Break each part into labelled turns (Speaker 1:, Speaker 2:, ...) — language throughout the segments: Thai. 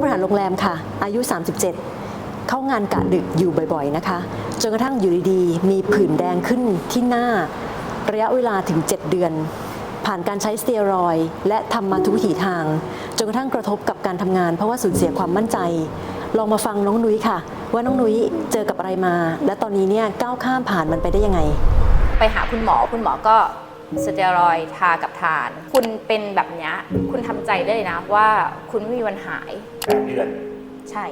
Speaker 1: บริหารโรงแรมค่ะ อายุ 37 เข้างานกะดึกอยู่บ่อยๆนะคะ จนกระทั่งอยู่ดีๆ มีผื่นแดงขึ้นที่หน้า ระยะเวลาถึง 7 เดือน ผ่านการใช้สเตียรอยและทำมาทุกวิถีทาง จนกระทั่งกระทบกับการทำงาน เพราะว่าสูญเสียความมั่นใจ ลองมาฟังน้องนุ้ยค่ะ ว่าน้องนุ้ยเจอกับอะไรมา และตอนนี้เนี่ยก้าวข้ามผ่านมันไปได้ยังไง
Speaker 2: ไปหาคุณหมอคุณหมอก็ สเตียรอยด์ทากับทาน คุณเป็นแบบเนี้ยคุณทำใจได้เลยนะว่าคุณไม่มีวันหาย
Speaker 3: แปดเดือน
Speaker 2: ใช่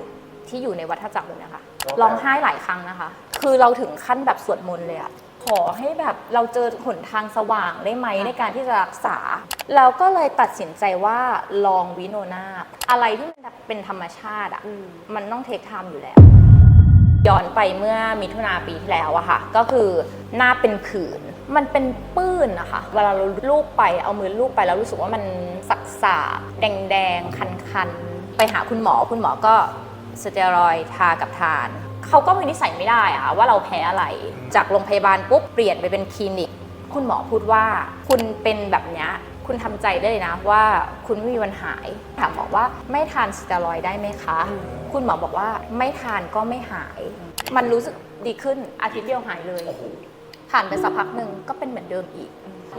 Speaker 2: ที่อยู่ในวัฏจักรเลยนะคะ
Speaker 3: ครับ
Speaker 2: ร้องไห้หลายครั้งนะคะ คือเราถึงขั้นแบบสวดมนต์เลยอะขอให้แบบเราเจอหนทางสว่างได้ไหมในการที่จะรักษา เราก็เลยตัดสินใจว่าลองวิโนนาอะไรที่มันเป็นธรรมชาติอะมันต้องเทคไทม์อยู่แล้ว ย้อนไปเมื่อมิถุนาปีที่แล้วอะค่ะ ก็คือหน้าเป็นผื่น มันเป็นปื้นนะคะ เวลาเราลูบไปเอามือลูบไปแล้วรู้สึกว่ามันสักสาบแดงแดงๆคันๆไปหาคุณหมอคุณหมอก็สเตียรอยด์ทากับทานเขาก็มีนิสัยไม่ได้อะค่ะว่าเราแพ้อะไร จากโรงพยาบาลปุ๊บเปลี่ยนไปเป็นคลินิก คุณหมอพูดว่า คุณเป็นแบบเนี้ยคุณทำใจได้เลยนะว่าคุณไม่มีวันหายถามหมอว่าไม่ทานสเตียรอยด์ได้ไหมคะ คุณหมอบอกว่าไม่ทานก็ไม่หาย มันรู้สึกดีขึ้นอาทิตย์เดียวหายเลย ผ่านไปสักพักหนึ่งก็เป็นเหมือนเดิมอีก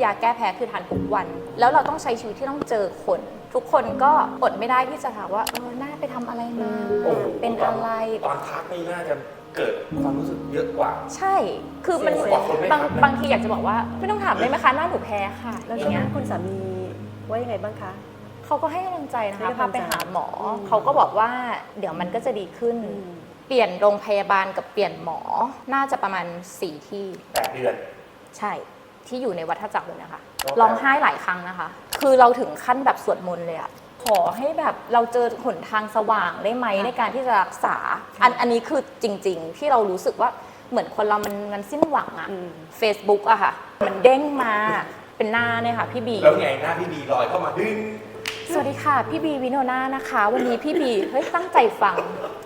Speaker 2: ยาแก้แพ้คือทานทุกวัน แล้วเราต้องใช้ชีวิตที่ต้องเจอคน ทุกคนก็อดไม่ได้ที่จะถามว่าเออหน้าไปทำอะไรมา
Speaker 3: โอ้โห
Speaker 2: เป็นอะไร
Speaker 3: ตอนทักนี่น่าจะเกิดความรู้สึกเยอะกว่า
Speaker 2: ใช่ คือมัน
Speaker 3: เสียงกว่าคนไม่
Speaker 2: บาง
Speaker 3: ทักนะ
Speaker 2: บางทีอยากจะบอกว่า ไม่ต้องถามได้ไหมคะหน้าหนูแพ้ค่ะ
Speaker 1: แล้ว
Speaker 2: อ
Speaker 1: ช่ว
Speaker 2: ย่างงเงี้
Speaker 1: นั้
Speaker 2: ย
Speaker 1: นคุณสามีว่ายังไงบ้างคะ
Speaker 2: เขาก็ให้กำลังใจนะ
Speaker 1: ให้
Speaker 2: คะ
Speaker 1: กำลั
Speaker 2: พาง
Speaker 1: ใจ
Speaker 2: ไปหาหมออ
Speaker 1: ม
Speaker 2: เขาก็บอกว่าเดี๋ยวมันก็จะดีขึ้น เปลี่ยนโรงพยาบาลกับเปลี่ยนหมอ น่าจะประมาณ 4 ที่
Speaker 3: แปดเดือน
Speaker 2: ใช่ ที่อยู่ในวัฏจักรเลยนะคะ
Speaker 3: ครับ
Speaker 2: ร้องไห้หลายครั้งนะคะ คือเราถึงขั้นแบบสวดมนต์เลยอะขอให้แบบเราเจอหนทางสว่างได้ไหมในการที่จะรักษา อันอันนี้คือจริง ๆ ที่เรารู้สึกว่าเหมือนคนเรามันมันสิ้นหวังอะ
Speaker 1: อืม
Speaker 2: Facebook อะค่ะ มันเด้งมาเป็นหน้าเนี่ยค่ะพี่บี
Speaker 3: แล้วไงหน้าพี่บีลอยเข้ามาดึง
Speaker 2: สวัสดีค่ะ พี่บีวิโนนานะคะ วันนี้พี่บีเฮ้ยตั้งใจฟัง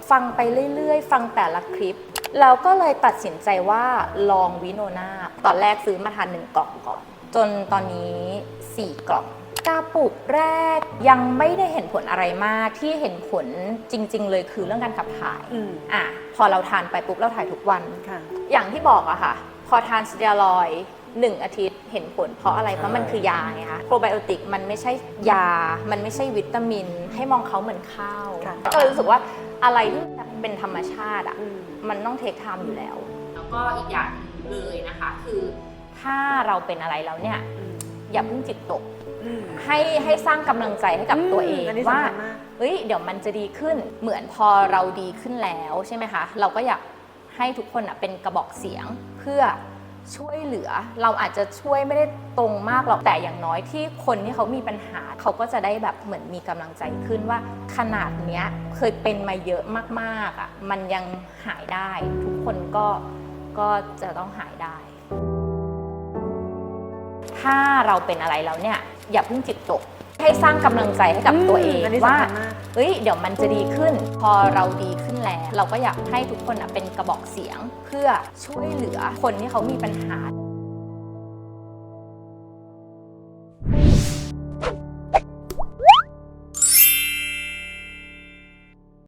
Speaker 2: ฟังไปเรื่อยๆ ฟังแต่ละคลิปแล้วก็เลยตัดสินใจว่าลองวิโนนาตอนแรกซื้อมาทานหนึ่งกล่องก่อน จนตอนนี้ 4 กล่องกาปุกแรกยังไม่ได้เห็นผลอะไรมากที่เห็นผลจริง ๆ เลยคือเรื่องการขับถ่าย
Speaker 1: อืม
Speaker 2: อะพอเราทานไปปุ๊บเราถ่ายทุกวัน
Speaker 1: ค่ะ
Speaker 2: อย่างที่บอกอะค่ะ พอทานสเตียรอยด์ หนึ่งอาทิตย์เห็นผลเพราะอะไร เพราะมันคือยาไงคะโปรไบโอติกมันไม่ใช่ยา มันไม่ใช่วิตามิน ให้มองเขาเหมือนข้าว
Speaker 1: ค่ะ
Speaker 2: ก็เลยรู้สึกว่าอะไรที่เป็นธรรมชาติอะ
Speaker 1: อืม
Speaker 2: มันต้องเทคไทม์อยู่แล้ว แล้วก็อีกอย่างเลยนะคะคือถ้าเราเป็นอะไรแล้วเนี่ยอย่าเพิ่งจิตตก
Speaker 1: อืม
Speaker 2: ให้ให้สร้างกำลังใจให้กับตัวเอง
Speaker 1: อันนี้
Speaker 2: ว่า
Speaker 1: สำคัญมาก
Speaker 2: เฮ้ยเดี๋ยวมันจะดีขึ้นเหมือนพอเราดีขึ้นแล้วใช่ไหมคะ เราก็อยากให้ทุกคนอะเป็นกระบอกเสียงเพื่อ ช่วยเหลือ เราอาจจะช่วยไม่ได้ตรงมากหรอกแต่อย่างน้อยที่คนที่เขามีปัญหา เขาก็จะได้แบบเหมือนมีกำลังใจขึ้นว่าขนาดเนี้ยเคยเป็นมาเยอะมากๆอะมันยังหายได้ ทุกคนก็ก็จะต้องหายได้ ถ้าเราเป็นอะไรแล้วเนี่ยอย่าเพิ่งจิตตก ให้สร้างกำลังใจให้กับตัวเอง
Speaker 1: อันนี้
Speaker 2: ว่า
Speaker 1: สำคัญมาก
Speaker 2: เฮ้ยเดี๋ยวมันจะดีขึ้น พอเราดีขึ้นแล้ว เราก็อยากให้ทุกคนอะเป็นกระบอกเสียง เพื่อช่วยเหลือคนที่เขามีปัญหา